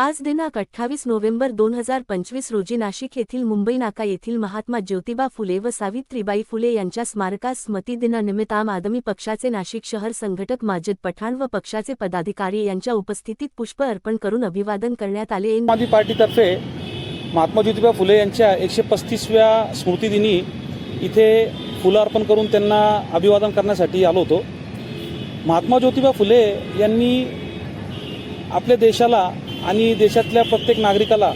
आज दिनांक अठ्ठावीस नोव्हेंबर दोन हजार पंचवीस रोजी नाशिक येथील मुंबई नाका येथील महात्मा ज्योतिबा फुले व सावित्रीबाई फुले यांच्या स्मारकास स्मृतिदिनानिमित्त आम आदमी पक्षाचे नाशिक शहर संघटक माजिद पठाण व पक्षाचे पदाधिकारी यांच्या उपस्थितीत पुष्प अर्पण करून अभिवादन करण्यात आले. आम आदमी पार्टीतर्फे महात्मा ज्योतिबा फुले यांच्या एकशे पस्तीसव्या स्मृतिदिनी इथे फुलं अर्पण करून त्यांना अभिवादन करण्यासाठी आलो होतो. महात्मा ज्योतिबा फुले यांनी आपल्या देशाला आणि देशातल्या प्रत्येक नागरिकाला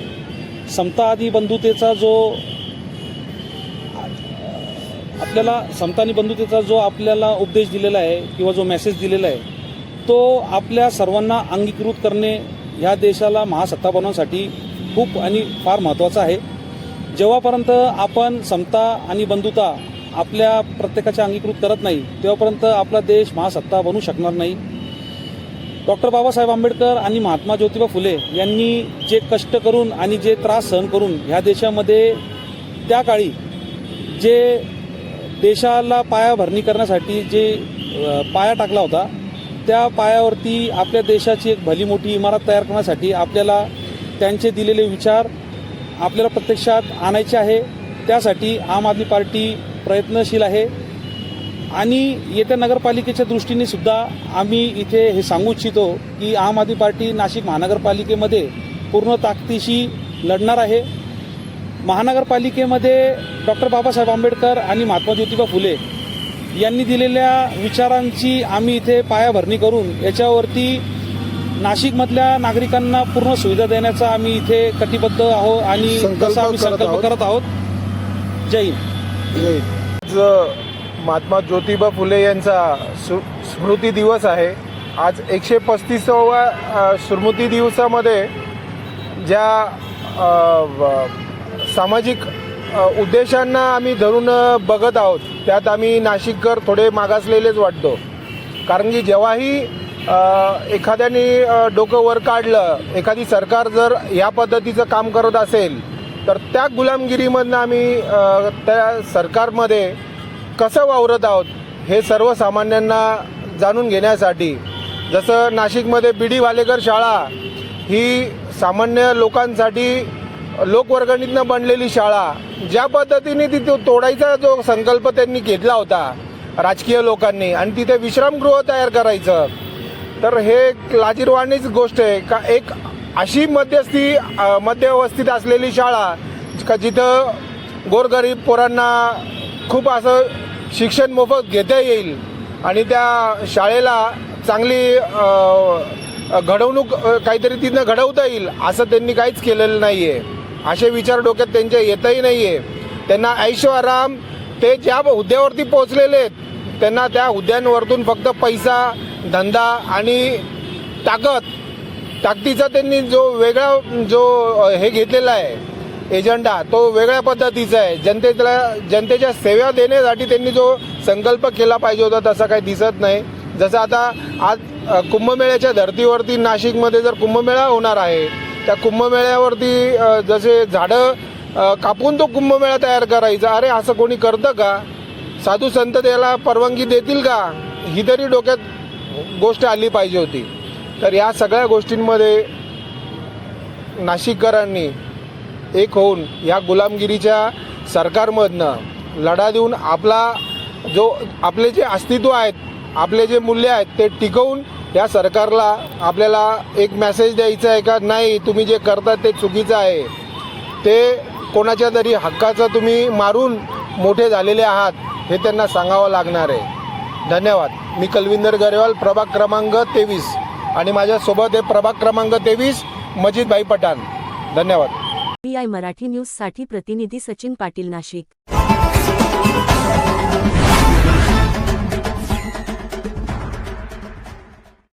समता आदी बंधुतेचा जो आपल्याला समता आणि बंधुतेचा जो आपल्याला उपदेश दिलेला आहे किंवा जो मेसेज दिलेला आहे तो आपल्या सर्वांना अंगीकृत करणे ह्या देशाला महासत्ता बनवण्यासाठी खूप आणि फार महत्त्वाचं आहे. जेव्हापर्यंत आपण समता आणि बंधुता आपल्या प्रत्येकाच्या अंगीकृत करत नाही तेव्हापर्यंत आपला देश महासत्ता बनू शकणार नाही. डॉक्टर बाबासाहेब आंबेडकर आणि महात्मा ज्योतिबा फुले यांनी जे कष्ट करून आणि जे त्रास सहन करून ह्या देशामध्ये त्या काळी जे देशाला पायाभरणी करण्यासाठी जे पाया टाकला होता त्या पायावरती आपल्या देशाची एक भली मोठी इमारत तयार करण्यासाठी आपल्याला त्यांचे दिलेले विचार आपल्याला प्रत्यक्षात आणायचे आहे. त्यासाठी आम आदमी पार्टी प्रयत्नशील आहे. आणि येत्या नगरपालिकेच्या दृष्टीने सुद्धा आम्ही इथे हे सांगू इच्छितो की आम आदमी पार्टी नाशिक महानगरपालिकेमध्ये पूर्ण ताकदीशी लढणार आहे. महानगरपालिकेमध्ये डॉक्टर बाबासाहेब आंबेडकर आणि महात्मा ज्योतिबा फुले यांनी दिलेल्या विचारांची आम्ही इथे पायाभरणी करून याच्यावरती नाशिकमधल्या नागरिकांना पूर्ण सुविधा देण्याचा आम्ही इथे कटिबद्ध आहोत आणि तसा आम्ही संकल्प. करत आहोत. जय हिंद. महात्मा ज्योतिबा फुले यांचा सु स्मृती दिवस आहे. आज एकशे पस्तीसावा स्मृती दिवसामध्ये ज्या सामाजिक उद्देशांना आम्ही धरून बघत आहोत त्यात आम्ही नाशिककर थोडे मागासलेलेच वाटतो. कारण की जेव्हाही एखाद्याने डोकं वर काढलं एखादी सरकार जर ह्या पद्धतीचं काम करत असेल तर त्या गुलामगिरीमधनं आम्ही त्या सरकारमध्ये कसं वावरत आहोत हे सर्वसामान्यांना जाणून घेण्यासाठी जसं नाशिकमध्ये बी डी वालेकर शाळा ही सामान्य लोकांसाठी लोकवर्गणीतनं बनलेली शाळा ज्या पद्धतीने तिथे तोडायचा जो संकल्प त्यांनी घेतला होता राजकीय लोकांनी आणि तिथे विश्रामगृह तयार करायचं. तर हे एक लाजीरवाणीच गोष्ट आहे का एक अशी मध्यस्थी मध्यवस्थित असलेली शाळा का जिथं गोरगरीब पोरांना खूप असं शिक्षण मोफत घेता येईल. आणि त्या शाळेला चांगली घडवणूक काहीतरी तिथनं घडवता येईल असं त्यांनी काहीच केलेलं नाही आहे असे विचार डोक्यात त्यांच्या येतही नाही आहे त्यांना ऐशो आराम ते ज्या हुद्द्यावरती पोहोचलेले आहेत त्यांना त्या हुद्द्यांवरतून फक्त पैसा धंदा आणि ताकद ताकदीचा त्यांनी जो वेगळा जो हे घेतलेला आहे. एजंडा तो वेगळ्या पद्धतीचा आहे. जनतेला जनतेच्या सेवा देण्यासाठी त्यांनी जो संकल्प केला पाहिजे होता तसा काही दिसत नाही. जसं आता आज कुंभमेळ्याच्या धर्तीवरती नाशिकमध्ये जर कुंभमेळा होणार आहे त्या कुंभमेळ्यावरती जसे झाडं कापून तो कुंभमेळा तयार करायचा. अरे असं कोणी करतं का? साधू संत त्याला परवानगी देतील का? ही तरी डोक्यात गोष्ट आली पाहिजे होती. तर या सगळ्या गोष्टींमध्ये नाशिककरांनी एक होऊन या गुलामगिरीच्या सरकारमधनं लढा देऊन आपला जो आपले जे अस्तित्व आहेत आपले जे मूल्य आहेत ते टिकवून या सरकारला आपल्याला एक मेसेज द्यायचा आहे का? नाही तुम्ही जे करता ते चुकीचं आहे. ते कोणाच्या तरी हक्काचं तुम्ही मारून मोठे झालेले आहात हे त्यांना सांगावं लागणार आहे. धन्यवाद. मी कलविंदर गरेवाल प्रभाग क्रमांक तेवीस. आणि माझ्यासोबत हे प्रभाग क्रमांक तेवीस मजिदभाई पठाण. धन्यवाद. आय मराठी न्यूजसाठी प्रतिनिधी सचिन पाटील नाशिक.